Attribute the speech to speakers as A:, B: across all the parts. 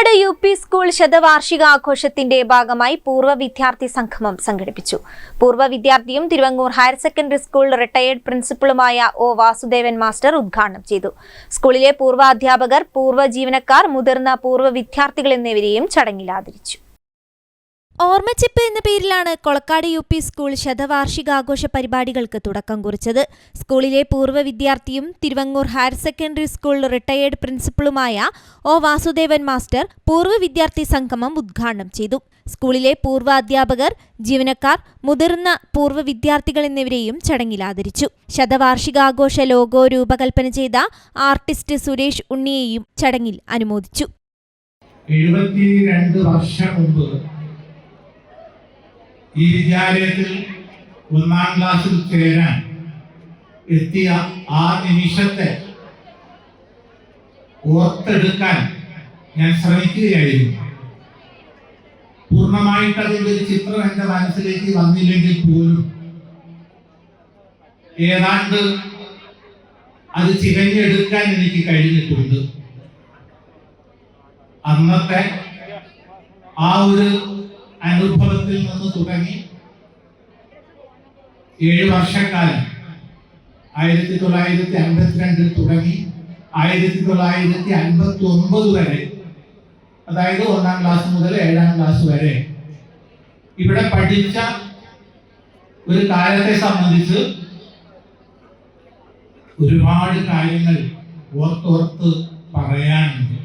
A: Kolakkad U P school ശതവാർഷികാഘോഷത്തിന്റെ ഭാഗമായി പൂർവ വിദ്യാർത്ഥി സംഗമം സംഘടിപ്പിച്ചു. പൂർവ വിദ്യാർത്ഥിയും Thiruvangoor higher secondary school retired പ്രിൻസിപ്പളുമായ O Vasudevan master ഉദ്ഘാടനം ചെയ്തു. സ്കൂളിലെ പൂർവ അധ്യാപകർ പൂർവ ജീവനക്കാർ മുതിർന്ന പൂർവ വിദ്യാർത്ഥികൾ എന്നിവരെയും ചടങ്ങിൽ ആദരിച്ചു. ഓർമ്മച്ചിപ്പ് എന്ന പേരിലാണ് കൊളക്കാട് യു പി സ്കൂൾ ശതവാർഷികാഘോഷ പരിപാടികൾക്ക് തുടക്കം കുറിച്ചത്. സ്കൂളിലെ പൂർവ വിദ്യാർത്ഥിയും Thiruvangoor higher secondary school retired പ്രിൻസിപ്പളുമായ O Vasudevan master പൂർവ വിദ്യാർത്ഥി സംഗമം ഉദ്ഘാടനം ചെയ്തു. സ്കൂളിലെ പൂർവ അധ്യാപകർ ജീവനക്കാർ മുതിർന്ന പൂർവ വിദ്യാർത്ഥികൾ എന്നിവരെയും ചടങ്ങിൽ ആദരിച്ചു. ശതവാർഷികാഘോഷ ലോഗോ രൂപകൽപ്പന ചെയ്ത ആർട്ടിസ്റ്റ് സുരേഷ് ഉണ്ണിയെയും ചടങ്ങിൽ അനുമോദിച്ചു.
B: എഴുപത്തിരണ്ട് വർഷം മുമ്പ് ഈ വിദ്യാലയത്തിൽ ഒന്നാം ക്ലാസ്സിൽ ചേരാൻ എത്തിയ ആ നിമിഷത്തെ ഓർത്തെടുക്കാൻ ഞാൻ ശ്രമിക്കുകയായിരുന്നു. പൂർണമായിട്ട് അതിന്റെ ഒരു ചിത്രം എന്റെ മനസ്സിലേക്ക് വന്നില്ലെങ്കിൽ പോലും ഏതാണ്ട് അത് ചികഞ്ഞെടുക്കാൻ എനിക്ക് കഴിഞ്ഞിട്ടുണ്ട്. അന്നത്തെ ആ ഒരു അനുഭവത്തിൽ നിന്ന് തുടങ്ങി ഏഴ് വർഷക്കാലം. ആയിരത്തി തൊള്ളായിരത്തി അൻപത്തിരണ്ടിൽ തുടങ്ങി ആയിരത്തി തൊള്ളായിരത്തി അൻപത്തി ഒൻപത് വരെ അതായത് ഒന്നാം ക്ലാസ് മുതൽ ഏഴാം ക്ലാസ് വരെ. ഇവിടെ പഠിച്ച ഒരു കാലത്തെ സംബന്ധിച്ച് ഒരുപാട് കാര്യങ്ങൾ ഓർത്തോർത്ത് പറയാനുണ്ട്.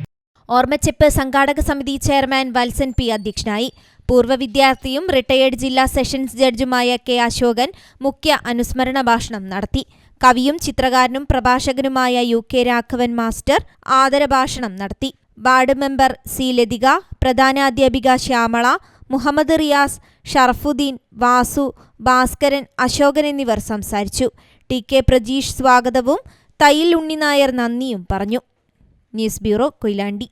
A: ഓർമ്മച്ചെപ്പ് സംഘാടക സമിതി ചെയർമാൻ വത്സൻ പി അധ്യക്ഷനായി. പൂർവ വിദ്യാർത്ഥിയും റിട്ടയേർഡ് ജില്ലാ സെഷൻസ് ജഡ്ജുമായ കെ അശോകൻ മുഖ്യ അനുസ്മരണ ഭാഷണം നടത്തി. കവിയും ചിത്രകാരനും പ്രഭാഷകനുമായ യു കെ രാഘവൻ മാസ്റ്റർ ആദരഭാഷണം നടത്തി. വാർഡ് മെമ്പർ സി ലതിക പ്രധാനാധ്യാപിക ശ്യാമള മുഹമ്മദ് റിയാസ് ഷറഫുദ്ദീൻ വാസു ഭാസ്കരൻ അശോകൻ എന്നിവർ സംസാരിച്ചു. ടി കെ പ്രജീഷ് സ്വാഗതവും തയ്യിൽ ഉണ്ണിനായർ നന്ദിയും പറഞ്ഞു. News bureau Koyilandy.